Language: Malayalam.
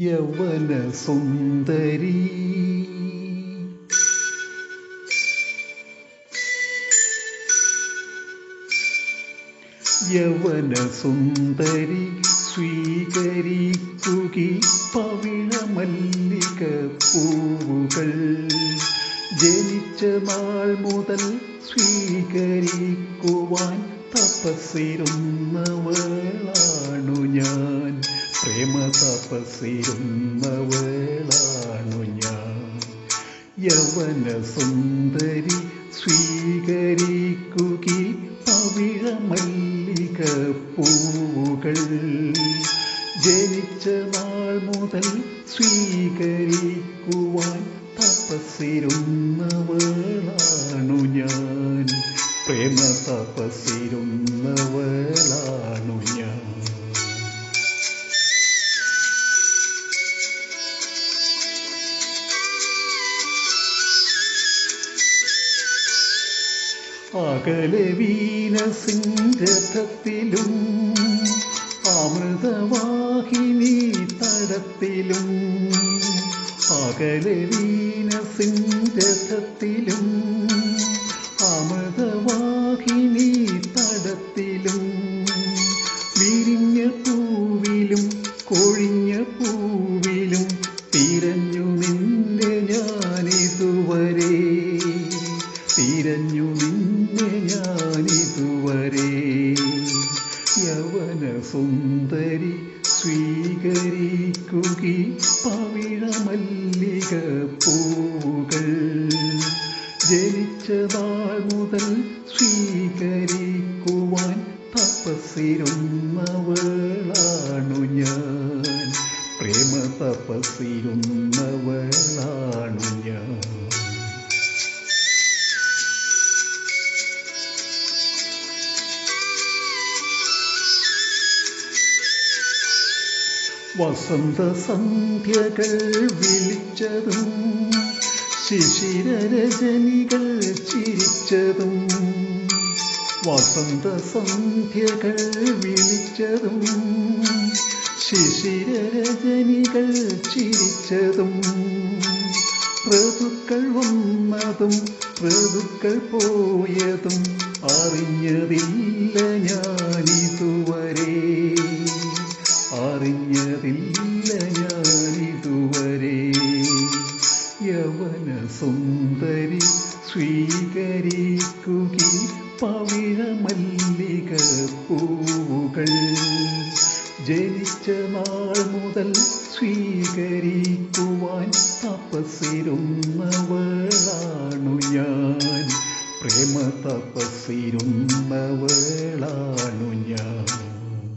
യൗവന സുന്ദരി യവന സുന്ദരി സ്വീകരിക്കുകി പവിഴമല്ലിക പൂവുകൾ ജനിച്ച നാൾ മുതൽ സ്വീകരിക്കുവാൻ തപസ്സിരുന്നവളാണു ഞാൻ. പ്രേമ തപസ്സിരുന്നവളാണു ഞാൻ. യവന സുന്ദരി സ്വീകരിക്കുകി പവിഴമല്ലിക പൂവുകൾ ജനിച്ച നാൾ മുതൽ സ്വീകരിക്കുവാൻ തപസ്സിരുന്നവളാണു ഞാൻ. പ്രേമ തപസ്സിരുന്നവളാണു ഞാൻ. അകലെ വീനസിംഗത്തിലും അമൃതവാഹിനി തടത്തിലും അകലെ വീനസിംഗത്തിലും അമൃതവാഹിനി തടത്തിലും വിരിഞ്ഞ പൂവിലും കൊഴിഞ്ഞ പൂവിലും തിരഞ്ഞു നിന്റെ ഞാനിതുവരെ. തിരഞ്ഞു നിന്നെ ഞാനിതുവരെ യവന സുന്ദരി സ്വീകരിക്കുകി പവിഴമല്ലിക പൂവുകൾ ജനിച്ച മുതൽ സ്വീകരിക്കുവാൻ തപസ്സിരുന്നവളാണു ഞാൻ. പ്രേമ തപസ്സിരുന്നവളാണു ഞാൻ. വസന്ത സന്ധ്യകൾ വിളിച്ചതും ശിശിരരജനികൾ ചിരിച്ചതും വസന്ത സന്ധ്യകൾ വിളിച്ചതും ശിശിരരജനികൾ ചിരിച്ചതും ഋതുക്കൾ വന്നതും ഋതുക്കൾ പോയതും അറിഞ്ഞതില്ല ഞാനിതുവരെ. യവന സുന്ദരി സ്വീകരിക്കുകി പവിഴമല്ലിക പൂവുകൾ ജനിച്ച നാൾ മുതൽ സ്വീകരിക്കുവാൻ തപസ്സിരുന്നവളാണു ഞാൻ. പ്രേമ തപസ്സിരുന്നവളാണു ഞാൻ.